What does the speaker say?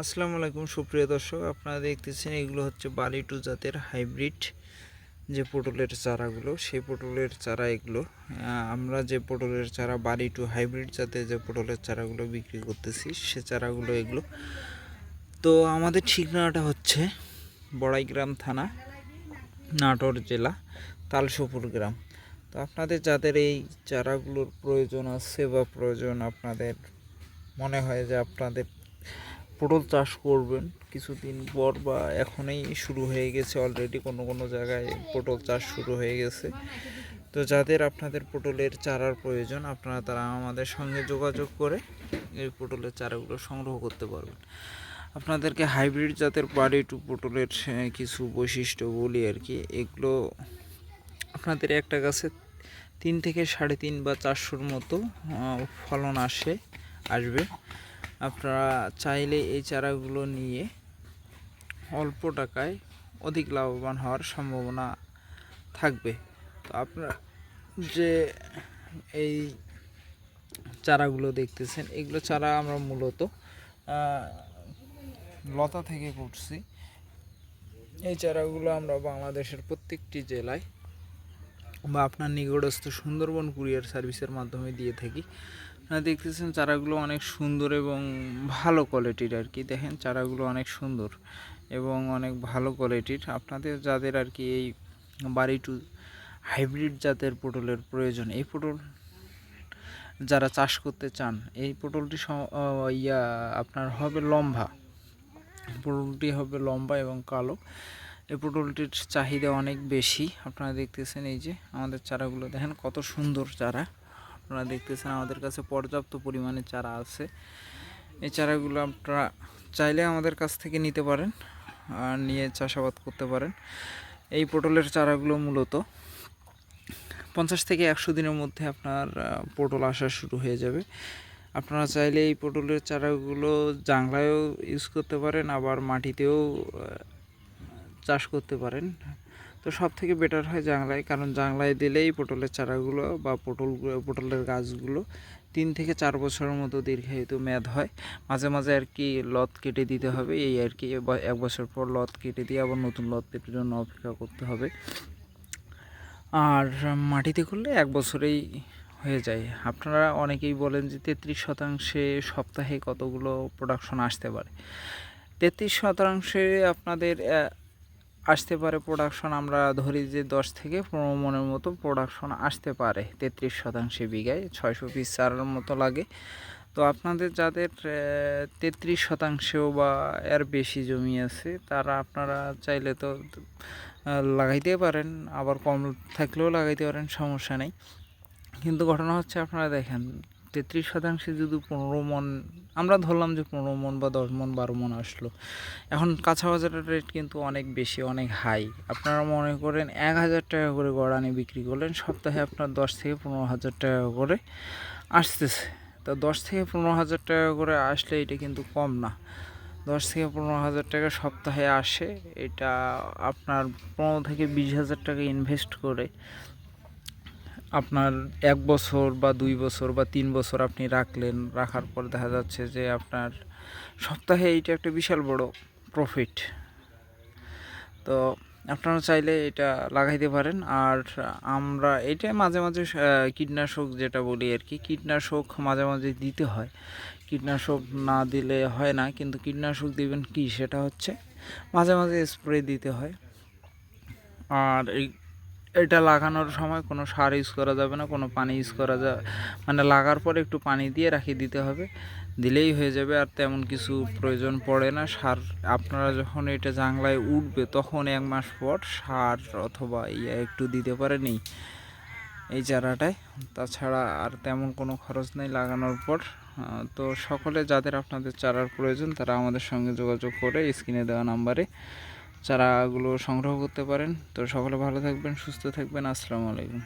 আসসালামু আলাইকুম, সুপ্রিয় দর্শক। আপনারা দেখতেছেন এগুলো হচ্ছে বালি টু জাতের হাইব্রিড যে পটলের চারাগুলো। সেই পটলের চারা এগুলো। আমরা যে পটলের চারা, বালি টু হাইব্রিড জাতের যে পটলের চারাগুলো বিক্রি করতেছি, সে চারাগুলো এগুলো। তো আমাদের ঠিকানাটা হচ্ছে বড়াইগ্রাম থানা, নাটোর জেলা তালসপুর গ্রাম। তো আপনাদের যাদের এই চারাগুলোর প্রয়োজন আছে বা প্রয়োজন আপনাদের মনে হয় যে আপনাদের পটল চাষ করবেন। কিছুদিন পর বা এখনই শুরু হয়ে গেছে অলরেডি কোনো কোনো জায়গায় পটল চাষ শুরু হয়ে গেছে। তো যাদের আপনাদের পটলের চারার প্রয়োজন, আপনারা তারা আমাদের সঙ্গে যোগাযোগ করে এই পটলের চারাগুলো সংগ্রহ করতে পারবেন। আপনাদেরকে হাইব্রিড জাতের বাড়ি টু পটলের কিছু বৈশিষ্ট্য বলি আর কি। এগুলো আপনাদের একটা গাছে তিন থেকে সাড়ে তিন বা চারশোর মতো ফলন আসে, আসবে। আপনারা চাইলে এই চারাগুলো নিয়ে অল্প টাকায় অধিক লাভবান হওয়ার সম্ভাবনা থাকবে। তো আপনারা যে এই চারাগুলো দেখতেছেন, এগুলো চারা আমরা মূলত লতা থেকে করছি। এই চারাগুলো আমরা বাংলাদেশের প্রত্যেকটি জেলায় বা আপনার নিকটস্থ সুন্দরবন কুরিয়ার সার্ভিসের মাধ্যমে দিয়ে থাকি। আপনারা দেখতেছেন চারাগুলো অনেক সুন্দর এবং ভালো কোয়ালিটির আর কি। দেখেন চারাগুলো অনেক সুন্দর এবং অনেক ভালো কোয়ালিটির আপনাদের যাদের আর কি এই বাড়ি টু হাইব্রিড জাতের পটলের প্রয়োজন, এই পটল যারা চাষ করতে চান, এই পটলটি ইয়া আপনার হবে লম্বা। পটলটি হবে লম্বা এবং কালো। এই পটলটির চাহিদা অনেক বেশি। আপনারা দেখতেছেন এই যে আমাদের চারাগুলো, দেখেন কত সুন্দর চারা। আপনারা দেখতেছেন আমাদের কাছে পর্যাপ্ত পরিমাণে চারা আছে। এই চারাগুলো আপনারা চাইলে আমাদের কাছ থেকে নিতে পারেন আর নিয়ে চাষাবাদ করতে পারেন। এই পটলের চারাগুলো মূলত পঞ্চাশ থেকে একশো দিনের মধ্যে আপনার পটল আসা শুরু হয়ে যাবে। আপনারা চাইলে এই পটলের চারাগুলো জাংলায়ও ইউজ করতে পারেন, আবার মাটিতেও চাষ করতে পারেন। তো সব থেকে বেটার হয় জাংলায়। কারণ জাংলায় দিলেই পটলের চারাগুলো বা পটল, পটলের গাছগুলো তিন থেকে চার বছরের মতো দীর্ঘায়িত মেয়াদ হয়। মাঝে মাঝে আর কি লত কেটে দিতে হবে, এই আর কি এক বছর পর লত কেটে দিয়ে আবার নতুন লত কেটে জন্য অপেক্ষা করতে হবে। আর মাটিতে করলে এক বছরেই হয়ে যায়। আপনারা অনেকেই বলেন যে তেত্রিশ শতাংশে সপ্তাহে কতগুলো প্রোডাকশন আসতে পারে। তেত্রিশ শতাংশে আপনাদের আসতে পারে প্রোডাকশন আমরা ধরি যে দশ থেকে পনেরো মনের মতো প্রোডাকশন আসতে পারে। তেত্রিশ শতাংশে বিঘায় ছয়শো পিস চারার মতো লাগে। তো আপনাদের যাদের তেত্রিশ শতাংশেও বা এর বেশি জমি আছে, তারা আপনারা চাইলে তো লাগাইতে পারেন। আবার কম থাকলেও লাগাইতে পারেন, সমস্যা নেই। কিন্তু ঘটনা হচ্ছে, আপনারা দেখেন তেত্রিশ শতাংশে যদি পনেরো মন, আমরা ধরলাম যে পনেরো মন বা দশ মন, বারো মন আসলো। এখন কাঁচা বাজারের রেট কিন্তু অনেক বেশি, অনেক হাই আপনারা মনে করেন এক হাজার টাকা করে গড়ানি বিক্রি করলেন, সপ্তাহে আপনার দশ থেকে পনেরো হাজার টাকা করে আসতেছে। তো দশ থেকে পনেরো হাজার টাকা করে আসলে এটা কিন্তু কম না। দশ থেকে পনেরো হাজার টাকা সপ্তাহে আসে, এটা আপনার পনেরো থেকে বিশ হাজার টাকা ইনভেস্ট করে আপনার এক বছর বা দুই বছর বা তিন বছর আপনি রাখলেন, রাখার পর দেখা যাচ্ছে যে আপনার সপ্তাহে এইটা একটা বিশাল বড় প্রফিট তো আপনারা চাইলে এটা লাগাইতে পারেন। আর আমরা এটা মাঝে মাঝে কীটনাশক যেটা বলি আর কি, কীটনাশক মাঝে মাঝে দিতে হয়। কীটনাশক না দিলে হয় না, কিন্তু কীটনাশক দিবেন কি সেটা হচ্ছে মাঝে মাঝে স্প্রে দিতে হয়। আর এই এটা লাগানোর সময় কোনো সার ইউজ করা যাবে না, কোনো পানি ইউজ করা যা মানে লাগার পর একটু পানি দিয়ে রাখিয়ে দিতে হবে। দিলেই হয়ে যাবে আর তেমন কিছু প্রয়োজন পড়ে না। সার আপনারা যখন এটা জাংলায় উঠবে তখন এক মাস পর সার অথবা ইয়া একটু দিতে পারেন এই এই চারাটায়। তাছাড়া আর তেমন কোনো খরচ নেই লাগানোর পর। তো সকলে যাদের আপনাদের চারার প্রয়োজন তারা আমাদের সঙ্গে যোগাযোগ করে স্ক্রিনে দেওয়া নাম্বারে চারাগুলো সংগ্রহ করতে পারেন। তো সকলে ভালো থাকবেন সুস্থ থাকবেন। আসসালামু আলাইকুম।